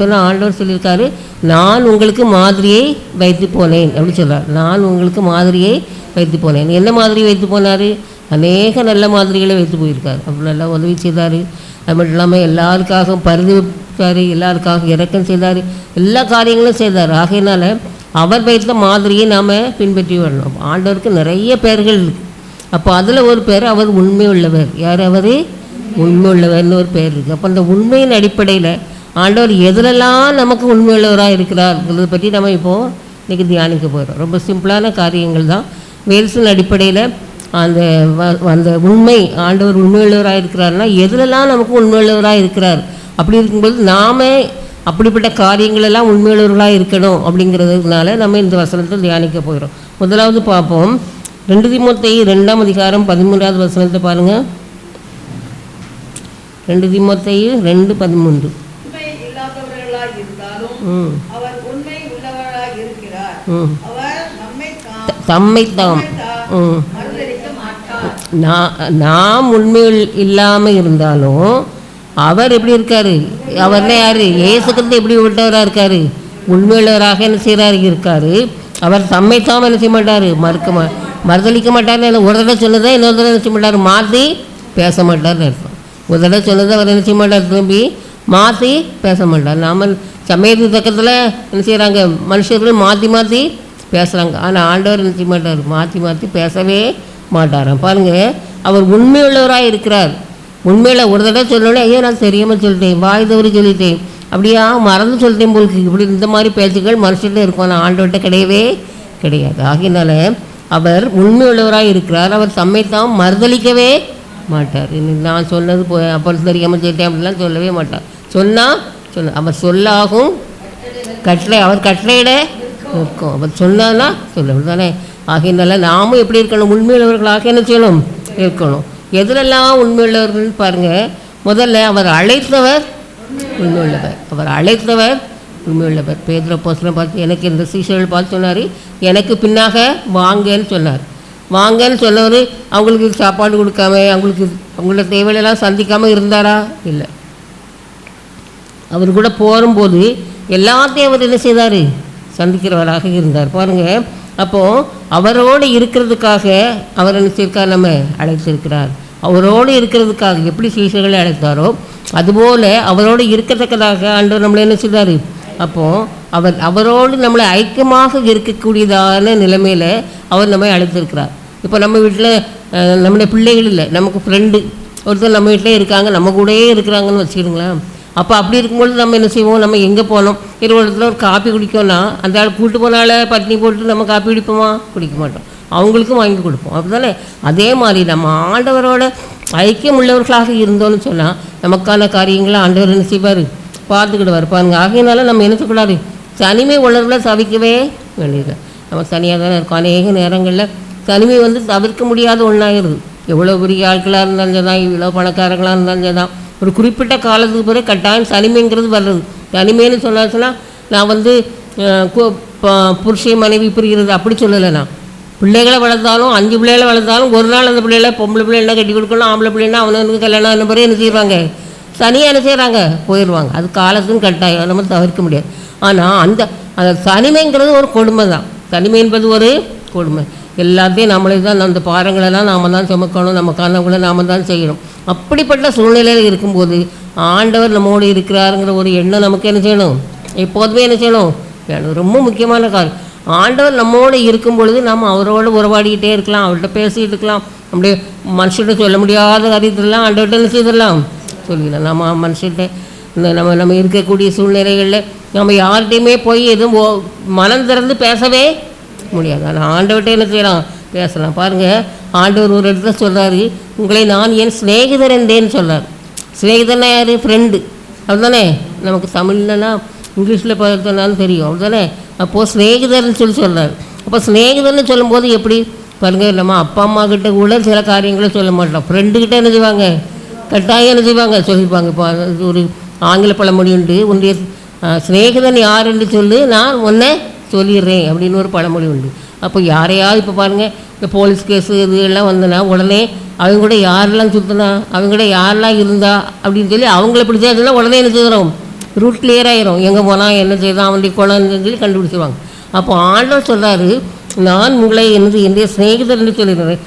சொன்னால் ஆண்டவர் சொல்லியிருக்காரு நான் உங்களுக்கு மாதிரியை வைத்து போனேன் அப்படி சொல்கிறார் நான் உங்களுக்கு மாதிரியை வைத்து போனேன் என்ன மாதிரி வைத்து போனார்? அநேக நல்ல மாதிரிகளை வைத்து போயிருக்கார். அப்படி நல்லா உதவி செய்தார். அது மட்டும் இல்லாமல் எல்லாருக்காகவும் பரிந்துவித்தார் எல்லாருக்காகவும் இறக்கம் செய்தார் எல்லா காரியங்களும் செய்தார். ஆகையினால அவர் வைத்த மாதிரியை நாம் பின்பற்றி வரணும். ஆண்டவருக்கு நிறைய பெயர்கள் இருக்குது அப்போ அதில் ஒரு பேர் அவர் உண்மை உள்ளவர் யார் அவர்? உண்மை உள்ளவர்னு ஒரு பேர் இருக்குது அப்போ அந்த உண்மையின் அடிப்படையில் ஆண்டவர் எதிலெல்லாம் நமக்கு உண்மையுள்ளவராக இருக்கிறார் இருக்கிறார்ங்கிறத பற்றி நம்ம இப்போது இன்றைக்கி தியானிக்க போகிறோம் ரொம்ப சிம்பிளான காரியங்கள் தான். வேல்சின் அடிப்படையில் அந்த வ- அந்த உண்மை ஆண்டவர் உண்மையுள்ளவராக இருக்கிறாருன்னா எதிலெல்லாம் நமக்கு உண்மையுள்ளவராக இருக்கிறார்? அப்படி இருக்கும்போது நாம அப்படிப்பட்ட காரியங்களெல்லாம் உண்மையுள்ளவர்களாக இருக்கணும் அப்படிங்கிறதுனால நம்ம இந்த வசனத்தை தியானிக்க போகிறோம் முதலாவது பார்ப்போம். ரெண்டு திமுத்தை ரெண்டாம் அதிகாரம் பதிமூன்றாவது வசனத்தை பாருங்கள் ரெண்டு திமுத்தையில் ரெண்டு பதிமூன்று உண்மை இல்லாதவர்களாய் இருந்தாலும் ம் அவர் உண்மை உள்ளவராய் இருக்கிறார். அவர் நம்மை தாம் தம்மை தாம். நாம் உண்மையில் இல்லாமல் இருந்தாலும் அவர் எப்படி இருக்காரு? அவர்னா யார்? ஏசுக்கிறது எப்படி விட்டவராக இருக்காரு? உண்மையுள்ளவராக என்ன செய்கிறாரு இருக்காரு. அவர் தம்மை தாம் என்ன செய்ய மாட்டார்? மறுக்க மா மறுதளிக்க மாட்டார் ஒரு தடவை சொன்னதை இன்னொரு தடவை என்ன செய்ய மாட்டார்? மாற்றி பேச மாட்டார்னு அர்த்தம். ஒரு தடவை சொன்னதை அவர் என்ன செய்ய மாட்டார்? திரும்பி மாற்றி பேச மாட்டார். நாம சமயத்து தக்கத்தில் என்ன செய்கிறாங்க மனுஷர்கள் மாற்றி மாற்றி பேசுகிறாங்க ஆனால் ஆண்டவர் என்ன செய்ய மாட்டார்? மாற்றி மாற்றி பேசவே மாட்டாராம். பாருங்க அவர் உண்மையுள்ளவராக இருக்கிறார். உண்மையில் ஒரு தடவை சொல்லணும் ஐயோ நான் தெரியாமல் சொல்லிட்டேன். வாய் தவறி சொல்லிட்டேன். அப்படியா மறந்து சொல்லிட்டேன் போலுக்கு இப்படி இந்த மாதிரி பேச்சுக்கள் மனுஷன்ட்டு இருக்கும். ஆனால் ஆண்டவர்கிட்ட கிடையவே கிடையாது. ஆகினால அவர் உண்மையுள்ளவராக இருக்கிறார். அவர் தம்மைத்தான் மறுதளிக்கவே மாட்டார். நான் சொன்னது போ அப்போ தெரியாமல் சொல்லிட்டேன் அப்படிலாம் சொல்லவே மாட்டார். சொன்னால் சொன்ன அவர் சொல்லாகும். கட்டளை அவர் கட்டளையிட இருக்கும் அவர் சொன்னான்னா சொல்ல. தானே ஆகையினால நாமும் எப்படி இருக்கணும்? உண்மையுள்ளவர்களாக என்ன செய்யணும்? இருக்கணும். எதிலெல்லாம் உண்மையுள்ளவர்கள் பாருங்கள் முதல்ல அவர் அழைத்தவர் உண்மையுள்ளவர். அவர் அழைத்தவர் உண்மையுள்ளவர். பேதர போஸ்டரை பார்த்து எனக்கு இந்த சீசர்கள் பார்த்து சொன்னார். எனக்கு பின்னாக வாங்கன்னு சொன்னார். வாங்கன்னு சொன்னவர் அவங்களுக்கு சாப்பாடு கொடுக்காம அவங்களுக்கு அவங்களோட தேவையெல்லாம் சந்திக்காமல் இருந்தாரா? இல்லை. அவர் கூட போகும்போது எல்லாத்தையும் அவர் என்ன செய்தார்? சந்திக்கிறவராக இருந்தார். பாருங்கள் அப்போது அவரோடு இருக்கிறதுக்காக அவர் என்ன செய்யிருக்கார் நம்ம அழைத்திருக்கிறார். அவரோடு இருக்கிறதுக்காக எப்படி சீசர்களை அழைத்தாரோ அதுபோல் அவரோடு இருக்கத்தக்கதாக ஆண்டவர் நம்மளை என்ன செய்தார்? அப்போது அவர் அவரோடு நம்மளை ஐக்கியமாக இருக்கக்கூடியதான நிலைமையில் அவர் நம்மை அழைத்திருக்கிறார். இப்போ நம்ம வீட்டில் நம்முடைய பிள்ளைகள் இல்லை. நமக்கு ஃப்ரெண்டு ஒருத்தர் நம்ம வீட்டிலே இருக்காங்க நம்ம கூடயே இருக்கிறாங்கன்னு வச்சுக்கிடுங்களேன். அப்போ அப்படி இருக்கும்போது நம்ம என்ன செய்வோம்? நம்ம எங்கே போனோம்? இருவரத்தில் ஒரு காப்பி குடிக்கோன்னா அந்த ஆள் கூட்டு போனால பட்னி போட்டு நம்ம காப்பி குடிப்போமா? குடிக்க மாட்டோம். அவங்களுக்கும் வாங்கி கொடுப்போம். அப்படிதானே அதே மாதிரி நம்ம ஆண்டவரோட ஐக்கியம் உள்ளவர்களாக இருந்தோம்னு சொன்னால் நமக்கான காரியங்களை ஆண்டவர் என்ன செய்வார்? பார்த்துக்கிட்டு பாருங்க ஆகையினால நம்ம என்ன செய்யக்கூடாது தனிமை உணர்வுல தவிக்கவே வேண்டியது. நம்ம தனியாக தானே இருக்கோம். அநேக நேரங்களில் தனிமை வந்து தவிர்க்க முடியாத ஒன்றாயிருது எவ்வளோ பெரிய ஆட்களாக இருந்தாலும் தான் இவ்வளோ பணக்காரங்களாக இருந்தாலும் தான். ஒரு குறிப்பிட்ட காலத்துக்கு பிறகு கட்டாயம் தனிமைங்கிறது வர்றது. தனிமைன்னு சொன்னாச்சுன்னா நான் வந்து அஹ், கு- ப- புருஷன் மனைவி புரிகிறது அப்படி சொல்லலை நான். பிள்ளைகளை வளர்த்தாலும் அஞ்சு பிள்ளைகளை வளர்த்தாலும் ஒரு நாள் அந்த பிள்ளைகளை பொம்பளை பிள்ளை என்ன கட்டி கொடுக்கணும் ஆம்பளை பிள்ளைன்னா அவனுக்கு கல்யாணம் ஆன பிறகு என்ன செய்வாங்க தனியாக என்ன செய்கிறாங்க போயிடுவாங்க அது காலத்துக்கும் கட்டாயம் நம்ம தவிர்க்க முடியாது. ஆனால் அந்த அந்த தனிமைங்கிறது ஒரு கொடுமை தான் தனிமை என்பது ஒரு கொடுமை. எல்லாத்தையும் நம்மளே தான் அந்த பாரங்களெல்லாம் நாம தான் சுமக்கணும் நம்ம கனவுகளை நாம தான் செய்யணும். அப்படிப்பட்ட சூழ்நிலையில் இருக்கும்போது ஆண்டவர் நம்மோடு இருக்கிறாருங்கிற ஒரு எண்ணம் நமக்கு என்ன செய்யணும்? எப்போதுமே என்ன செய்யணும்? வேணும். ரொம்ப முக்கியமான காரியம். ஆண்டவர் நம்மோடு இருக்கும் பொழுது நம்ம அவரோட உறவாடிக்கிட்டே இருக்கலாம் அவர்கிட்ட பேசிகிட்டு இருக்கலாம். அப்படியே மனுஷன்கிட்ட சொல்ல முடியாத காரியத்திலாம் ஆண்டவர்கிட்ட என்ன செய்திடலாம்? சொல்லிடலாம். நம்ம மனுஷன்கிட்ட இந்த நம்ம நம்ம இருக்கக்கூடிய சூழ்நிலைகளில் நம்ம யார்கிட்டையுமே போய் எதுவும் ஓ- மனம் திறந்து பேசவே முடியாது. ஆனால் ஆண்டவர்கிட்ட என்ன செய்யலாம்? பேசலாம். பாருங்கள் ஆண்டவர் ஒரு இடத்துல சொல்கிறாரு உங்களை நான் என் சிநேகிதர் என்றேன்னு சொல்கிறார் சிநேகிதர்னா யார்? ஃப்ரெண்டு அப்படிதானே நமக்கு தமிழ்லனா இங்கிலீஷில் பார்த்தோன்னாலும் தெரியும். அப்படிதானே அப்போது சிநேகிதர்னு சொல்லி சொல்கிறார் அப்போ சிநேகிதர்னு சொல்லும்போது எப்படி? பாருங்கள் நம்ம அப்பா அம்மா கிட்ட கூட சில காரியங்களை சொல்ல மாட்டோம். ஃப்ரெண்டுக்கிட்ட என்ன செய்வாங்க? கட்டாயம் என்ன செய்வாங்க? சொல்லியிருப்பாங்க. இப்போ ஒரு ஆங்கில பழமொழி உண்டு. உன்னுடைய சிநேகிதன் யாருன்னு சொல்லு. நான் உன்னை சொல்லிடுறேன் அப்படின்னு ஒரு பழமொழி உண்டு. அப்போ யாரையாவது இப்போ பாருங்கள் இந்த போலீஸ் கேஸு இது எல்லாம் வந்தனா உடனே அவங்க கூட யாரெல்லாம் சுற்றினா அவங்க கூட யாரெல்லாம் இருந்தா அப்படின்னு சொல்லி அவங்கள பிடிச்சா உடனே என்ன செய்கிறோம் ரூட் கிளியர் ஆகிரும் எங்கே போனால் என்ன செய்தான் அவனுடைய குழந்தைன்னு சொல்லி கண்டுபிடிச்சிருவாங்க. அப்போ ஆண்டவர் சொல்கிறாரு நான் உங்களை எனது என்னுடைய சிநேகிதர் என்று சொல்லிடுறேன்.